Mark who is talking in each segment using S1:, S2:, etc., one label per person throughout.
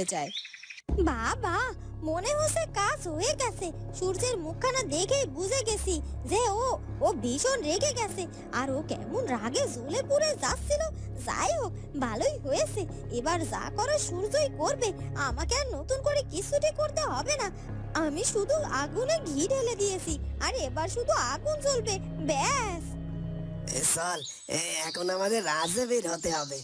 S1: করতে চায়।
S2: বাবা, মনে হচ্ছে কাজ হয়ে গেছে। সূর্যের মুখখানা দেখেই বুঝে গেছি যে ও ও ভীষণ রেগে গেছে। আর ও কেমন রাগে জ্বলে পুড়ে যাচ্ছিল। যাই হোক, ভালোই হয়েছে। এবার যা করে সূর্যই করবে, আমাকে আর নতুন করে কিছুটি করতে হবে না। আমি শুধু আগুনে ঘি ঢেলে দিয়েছি, আর এবার শুধু আগুন জ্বলবে, ব্যাস।
S3: এ চল এখন আমাদের রাজে বের হতে হবে।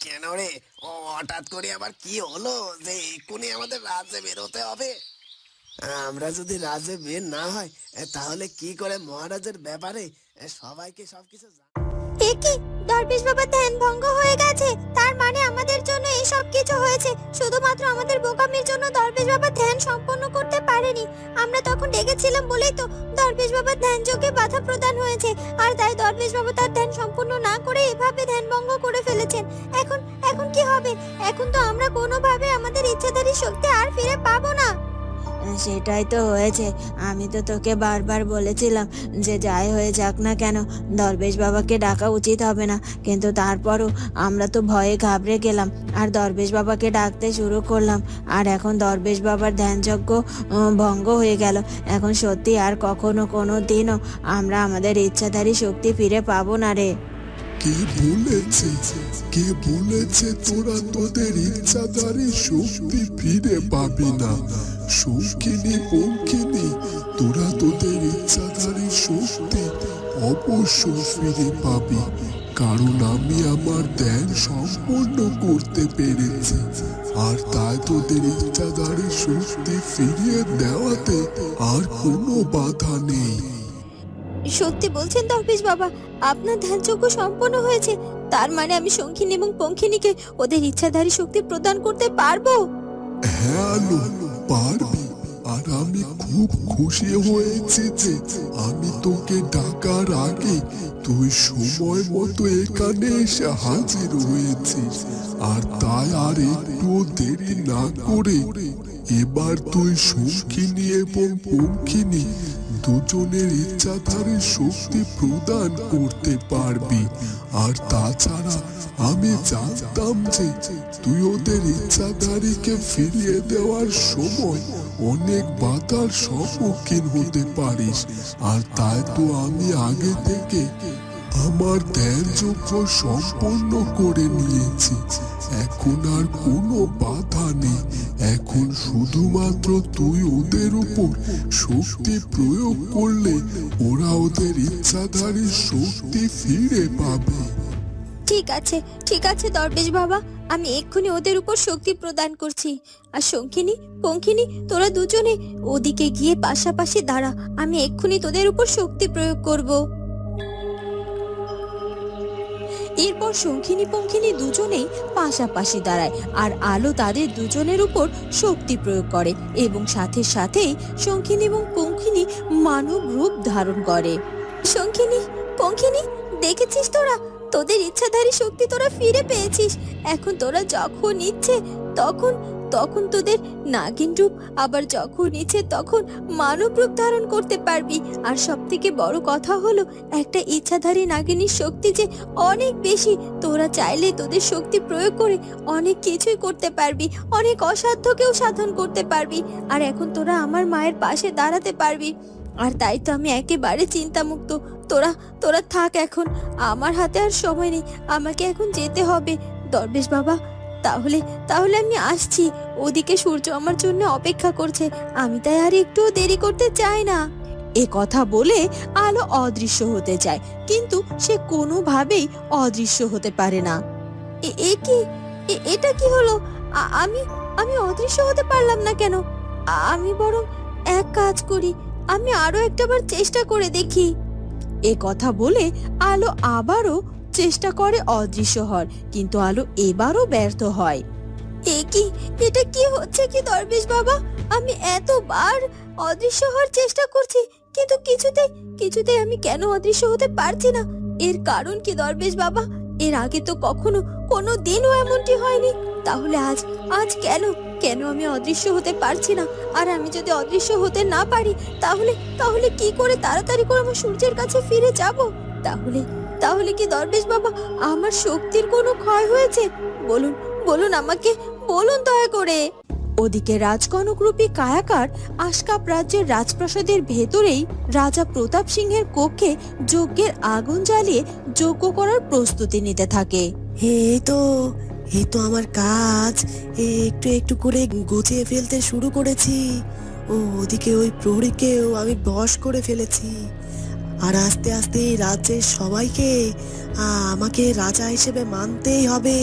S3: কেন রে? ও, হঠাৎ করে আবার কি হলো? যে এক্ষুনি আমাদের রাজ্যে বেরোতে হবে। আমরা যদি রাজ্যে বের না হয় তাহলে কি করে মহারাজের ব্যাপারে সবাইকে সবকিছু জানি
S2: দরবেশ বাবা ধ্যান ভঙ্গ হয়ে গেছে। তার মানে আমাদের জন্য এই সব কিছু হয়েছে। শুধুমাত্র আমাদের বোকামির জন্য দরবেশ বাবা ধ্যান সম্পন্ন করতে পারেনি। আমরা তখন ডেকেছিলাম বলেই তো দরবেশ বাবার ধ্যান যোগে বাধা প্রদান হয়েছে। আর তাই দরবেশ বাবা তার ধ্যান সম্পূর্ণ না করে এভাবে ধ্যান ভঙ্গ করে ফেলেছেন। এখন এখন কি হবে? এখন তো আমরা কোনোভাবে আমাদের ইচ্ছাধারী শক্তি আর ফিরে পাবো না।
S1: সেটাই তো হয়েছে। আমি তো তোকে বারবার বলেছিলাম যে যাই হয়ে যাক না কেন, দরবেশ বাবাকে ডাকা উচিত হবে না। কিন্তু তারপরও আমরা তো ভয়ে ঘাবড়ে গেলাম, আর দরবেশ বাবাকে ডাকতে শুরু করলাম। আর এখন দরবেশ বাবার ধ্যানযজ্ঞ ভঙ্গ হয়ে গেল। এখন সত্যি আর কখনো কোনো দিনও আমরা আমাদের ইচ্ছাধারী শক্তি ফিরে পাবো না রে।
S4: কে বলেছে? কে বলেছে তোরা তোদের ইচ্ছাধারী শক্তি ফিরে পাবি না? শৌখিনী পঙ্কিনী তোরা তোদের ইচ্ছাধারী শক্তি অবশ্যই ফিরে পাবি। কারণ আমি আমার ধ্যান সম্পূর্ণ করতে পেরেছি। আর তাই তোদের ইচ্ছাধারী শক্তি ফিরিয়ে দেওয়াতে আর কোনো বাধা নেই।
S2: সত্যি বলছেন দরবেশ বাবা, আপনার ধ্যানযজ্ঞ সম্পন্ন হয়েছে। তার মানে আমি শঙ্খিনী এবং পঙ্খিনীকে ওদের ইচ্ছাধারী শক্তি প্রদান করতে পারব?
S4: হ্যাঁ আর আমি খুব খুশি হয়েছি যে আমি তোকে ডাকার আগে তুই সময় মতো এখানে এসে হাজির হয়েছিস। আর তাই আর একটু দেরি না করে এবার তুই শঙ্খিনী এবং পঙ্খিনী দুজনের ইচ্ছাধারে শক্তি প্রদান করতে পারবি। আর তাছাড়া আমি জানতাম যে তুই ওদের ইচ্ছাধারীকে ফিরিয়ে দেওয়ার সময় অনেক বাধার সম্মুখীন হতে পারিস। আর তাই তো আমি আগে থেকে আমার ধ্যানযোগ্য সম্পন্ন করে নিয়েছি। এখন আর কোনো বাধা নেই। এখন শুধুমাত্র তুই ওদের উপর শক্তি প্রয়োগ করলে ওরা ওদের ইচ্ছাধারী শক্তি ফিরে পাবে।
S2: ঠিক আছে ঠিক আছে দরবেশ বাবা। আমি এক্ষুনি ওদের উপর শক্তি প্রদান করছি। আর শঙ্খিনী পঙ্খিনী তোরা দুজনে ওদিকে গিয়ে পাশাপাশি দাঁড়া। আমি এক্ষুনি তোদের উপর শক্তি প্রয়োগ করব।
S1: এরপর শঙ্খিনী পঙ্খিনী দুজনেই পাশাপাশি দাঁড়ায় আর আলো তাদের দুজনের উপর শক্তি প্রয়োগ করে এবং সাথে সাথেই শঙ্খিনী এবং পঙ্খিনী মানব রূপ ধারণ করে।
S2: শঙ্খিনী, পঙ্খিনী, দেখেছিস তোরা? তোদের ইচ্ছাধারী শক্তি তোরা ফিরে পেয়েছিস। এখন তোরা যখন ইচ্ছে, তখন তখন তোদের নাগিন রূপ আবার যখন ইচ্ছে তখন মানব রূপ ধারণ করতে পারবি। আর সব থেকে বড় কথা হলো একটা ইচ্ছাধারী নাগিনীর শক্তি যে অনেক বেশি, তোরা চাইলে তোদের শক্তি প্রয়োগ করে অনেক কিছুই করতে পারবি, অনেক অসাধ্যকেও সাধন করতে পারবি। আর এখন তোরা আমার মায়ের পাশে দাঁড়াতে পারবি। আর তাই তো আমি একেবারে চিন্তামুক্ত। তোরা তোরা থাক এখন। আমার হাতে আর সময় নেই। আমাকে এখন যেতে হবে। দরবেশ বাবা তাহলে তাহলে আমি আসছি। ওদিকে সূর্য আমার জন্য অপেক্ষা করছে। আমি তাই আর একটু দেরি করতে চাই না।
S1: এ কথা বলে আলো অদৃশ্য হতে চায় কিন্তু সে কোনোভাবেই অদৃশ্য হতে পারে না।
S2: এ- কি? এটা কি হলো? আমি আমি অদৃশ্য হতে পারলাম না কেন? আমি বরং এক কাজ করি, আমি আরও একটাবার চেষ্টা করে দেখি।
S1: এ কথা বলে আলো আবারও চেষ্টা করে অদৃশ্য হওয়ার কিন্তু আলো এবারও ব্যর্থ হয়।
S2: এ কি? এটা কি হচ্ছে কি দরবেশ বাবা? আমি এতবার অদৃশ্য হওয়ার চেষ্টা করছি, কিন্তু কিছুতেই কিছুতেই আমি কেন অদৃশ্য হতে পারছি না? এর কারণ কি দরবেশ বাবা? এর আগে তো কখনো কোনো দিনও এমনটি হয়নি। তাহলে আজ আজ কেন? কেন আমি অদৃশ্য হতে পারছি না? আর আমি যদি অদৃশ্য হতে না পারি, তাহলে তাহলে কি করে তাড়াতাড়ি করে আমার সূর্যের কাছে ফিরে যাব? তাহলে তাহলে কি দরবেশ বাবা, আমার শক্তির কোনো ক্ষয় হয়েছে? বলুন বলুন আমাকে, বলুন দয়া করে।
S1: ওদিকে রাজকনকরূপী কায়াকার আশকাপ রাজ্যের রাজপ্রাসাদের ভেতরেই রাজা প্রতাপ সিংহের কক্ষে যজ্ঞের আগুন জ্বালিয়ে যজ্ঞ করার প্রস্তুতি নিতে থাকে।
S3: হে তো এই তো আমার কাজ একটু একটু করে গুছিয়ে ফেলতে শুরু করেছি। ও, ওদিকে ওই প্রহরীকেও আমি বশ করে ফেলেছি। আর আস্তে আস্তে এই রাজ্যের সবাইকে আমাকে রাজা হিসেবে মানতেই হবে।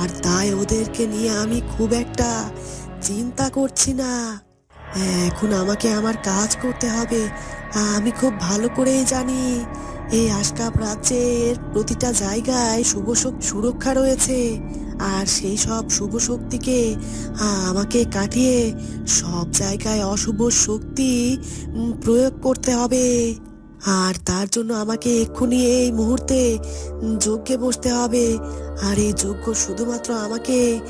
S3: আর তাই ওদেরকে নিয়ে আমি খুব একটা চিন্তা করছি না। এখন আমাকে আমার কাজ করতে হবে। আমি খুব ভালো করেই জানি এই আশকাপ রাজ্যের প্রতিটা জায়গায় শুভ সুরক্ষা রয়েছে। আর সেই সব শুভ শক্তিকে আমাকে কাটিয়ে সব জায়গায় অশুভ শক্তি প্রয়োগ করতে হবে। আর তার জন্য আমাকে এক্ষুনি এই মুহূর্তে যজ্ঞে বসতে হবে। আর এই যজ্ঞ শুধুমাত্র আমাকে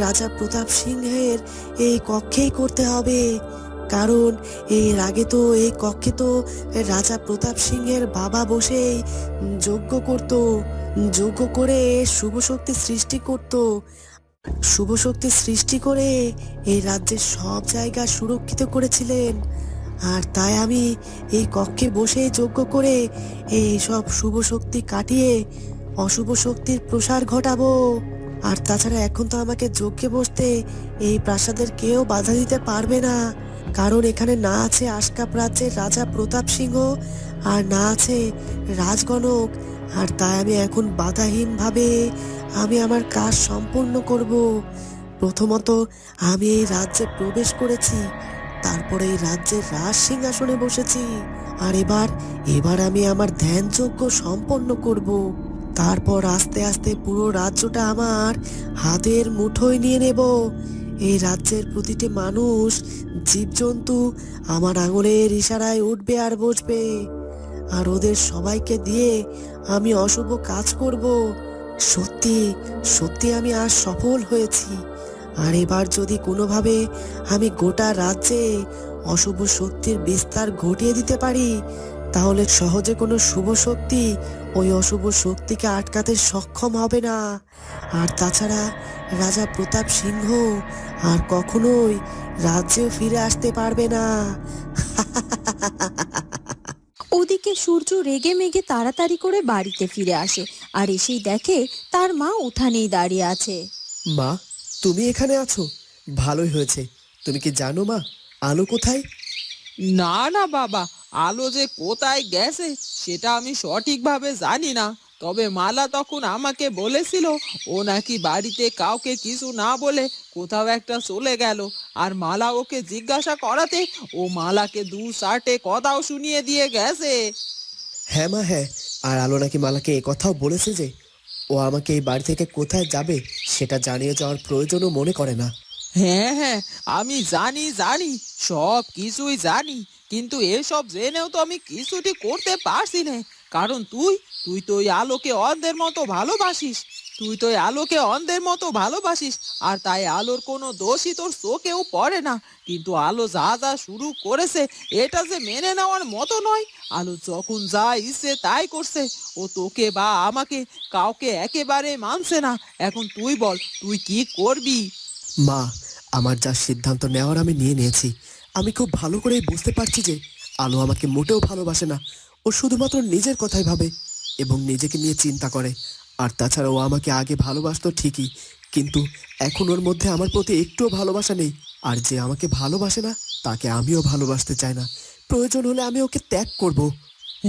S3: রাজা প্রতাপ সিংহের এই কক্ষেই করতে হবে। কারণ এর আগে তো এই কক্ষে তো রাজা প্রতাপ সিংহের বাবা বসেই যজ্ঞ করত, যজ্ঞ করে শুভ শক্তি সৃষ্টি করত। শুভ শক্তি সৃষ্টি করে এই রাজ্যের সব জায়গা সুরক্ষিত করেছিলেন। আর তাই আমি এই কক্ষে বসে যজ্ঞ করে এই সব শুভ শক্তি কাটিয়ে অশুভ শক্তির প্রসার ঘটাবো। আর তাছাড়া এখন তো আমাকে যজ্ঞে বসতে এই প্রাসাদের কেউ বাধা দিতে পারবে না। কারণ এখানে না আছে আশকাপ রাজ্যের রাজা প্রতাপ সিংহ, আর না আছে রাজগণক। আর তাই আমি এখন বাধাহীনভাবে আমি আমার কাজ সম্পূর্ণ করব। প্রথমত আমি এই রাজ্যে প্রবেশ করেছি। তারপরে এই রাজ্যের রাজ সিংহাসনে বসেছি। আর এবার এবার আমি আমার ধ্যানযজ্ঞ সম্পন্ন করব। তারপর আস্তে আস্তে পুরো রাজ্যটা আমার হাতের মুঠোয় নিয়ে নেব। এই রাজ্যের প্রতিটি মানুষ, জীবজন্তু আমার আঙুলের ইশারায় উঠবে আর বসবে। আর ওদের সবাইকে দিয়ে আমি অশুভ কাজ করব। সত্যি সত্যি আমি আর সফল হয়েছি। আর এবার যদি কোনোভাবে আমি গোটা রাজ্যে অশুভ শক্তির বিস্তার ঘটিয়ে দিতে পারি তাহলে সহজে কোনো শুভ শক্তি ওই অশুভ শক্তিকে আটকাতে সক্ষম হবে না। আর তাছাড়া রাজা প্রতাপ সিংহ আর কখনোই রাজ্যেও ফিরে আসতে পারবে না।
S1: ওদিকে সূর্য রেগে মেগে তাড়াতাড়ি করে বাড়িতে ফিরে আসে আর এসেই দেখে তার মা উঠানেই দাঁড়িয়ে আছে।
S3: মা তুমি এখানে আছো? ভালোই হয়েছে। তুমি কি জানো মা আলো কোথায়?
S5: না না বাবা আলো যে কোথায় গেছে সেটা আমি সঠিকভাবে জানি না। তবে মালা তখন আমাকে বলেছিল ও নাকি বাড়িতে কাউকে কিছু না বলে কোথাও একটা চলে গেল। আর মালা ওকে জিজ্ঞাসা করাতে ও মালাকে দু চারটে কথাও শুনিয়ে দিয়ে গেছে।
S3: হ্যাঁ মা হ্যাঁ। আর আলো নাকি মালাকে এ কথাও বলেছে যে ও আমাকে এই বাড়ি থেকে কোথায় যাবে সেটা জানিয়ে যাওয়ার প্রয়োজনও মনে করে না।
S5: হ্যাঁ হ্যাঁ আমি জানি জানি, সব কিছুই জানি, কিন্তু এসব জেনেও তো আমি কিছুটি করতে পারছি না। কারণ তুই তুই তো ওই আলোকে অন্ধের মতো ভালোবাসিস। তুই তো আলোকে অন্ধের মতো ভালোবাসিস, আর তাই আলোর কোনো দোষই তোর চোখেও পড়ে না। কিন্তু আলো যা যা শুরু করেছে, এটা যে মেনে নেওয়ার মতো নয়। আলো যখন যা ইচ্ছে তাই করছে, ও তোকে বা আমাকে কাউকে একেবারে মানছে না। এখন তুই বল, তুই কি করবি?
S3: মা, আমার যা সিদ্ধান্ত নেওয়ার আমি নিয়ে নিয়েছি। আমি খুব ভালো করেই বুঝতে পারছি যে আলো আমাকে মোটেও ভালোবাসে না। ও শুধুমাত্র নিজের কথাই ভাবে এবং নিজেকে নিয়ে চিন্তা করে। আর তাছাড়া ও আমাকে আগে ভালোবাসতো ঠিকই, কিন্তু এখন ওর মধ্যে আমার প্রতি একটুও ভালোবাসা নেই। আর যে আমাকে ভালোবাসে না, তাকে আমিও ভালোবাসতে চাই না। প্রয়োজন হলে আমি ওকে ত্যাগ করব।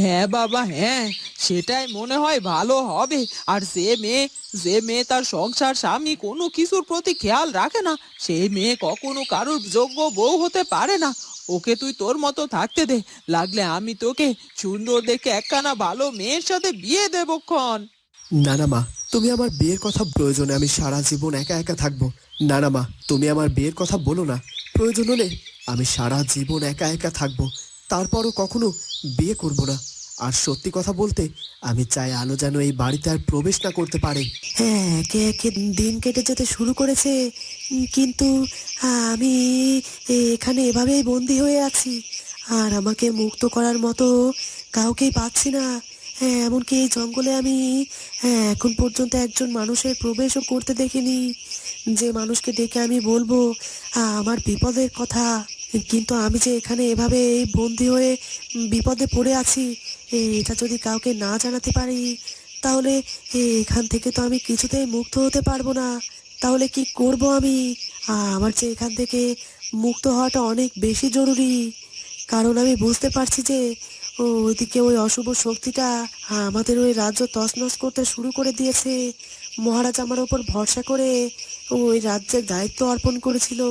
S5: হ্যাঁ বাবা হ্যাঁ সেটাই মনে হয় ভালো হবে। আর যে মেয়ে যে মেয়ে তার সংসার, স্বামী কোনো কিছুর প্রতি খেয়াল রাখে না সেই মেয়ে কখনো কারোর যোগ্য বউ হতে পারে না। ওকে তুই তোর মতো থাকতে দে, লাগলে আমি তোকে সুন্দর দেখে একখানা ভালো মেয়ের সাথে বিয়ে দেবো ক্ষণ।
S3: না না মা, তুমি আমার বিয়ের কথা প্রয়োজনে আমি সারা জীবন একা একা থাকব। না না মা, তুমি আমার বিয়ের কথা বলো না। প্রয়োজন হলে আমি সারা জীবন একা একা থাকব। তারপরও কখনো বিয়ে করব না। আর সত্যি কথা বলতে, আমি চাই আলো যেন এই বাড়িতে আর প্রবেশ না করতে পারে। হ্যাঁ একে একে দিন কেটে যেতে শুরু করেছে। কিন্তু আমি এখানে এভাবেই বন্দি হয়ে আছি। আর আমাকে মুক্ত করার মতো কাউকেই পাচ্ছি না। হ্যাঁ এমনকি এই জঙ্গলে আমি হ্যাঁ এখন পর্যন্ত একজন মানুষের প্রবেশও করতে দেখিনি। যে মানুষকে ডেকে আমি বলব আমার বিপদের কথা। কিন্তু আমি যে এখানে এভাবে এই বন্দি হয়ে বিপদে পড়ে আছি এটা যদি কাউকে না জানাতে পারি, তাহলে এখান থেকে তো আমি কিছুতেই মুক্ত হতে পারব না। তাহলে কি করব আমি? আমার যে এখান থেকে মুক্ত হওয়াটা অনেক বেশি জরুরি। কারণ আমি বুঝতে পারছি যে ও ওইদিকে ওই অশুভ শক্তিটা আমাদের ওই রাজ্য তছনছ করতে শুরু করে দিয়েছে। মহারাজ আমার ওপর ভরসা করে ওই রাজ্যের দায়িত্ব অর্পণ করেছিল।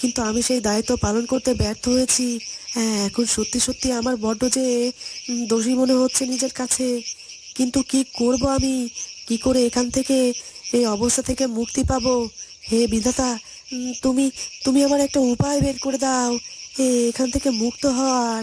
S3: কিন্তু আমি সেই দায়িত্ব পালন করতে ব্যর্থ হয়েছি। হ্যাঁ এখন সত্যি সত্যি আমার বড্ড যে দোষী মনে হচ্ছে নিজের কাছে। কিন্তু কি করব আমি? কি করে এখান থেকে এই অবস্থা থেকে মুক্তি পাবো? হে বিধাতা তুমি তুমি আমার একটা উপায় বের করে দাও। এখান থেকে মুক্ত হওয়ার।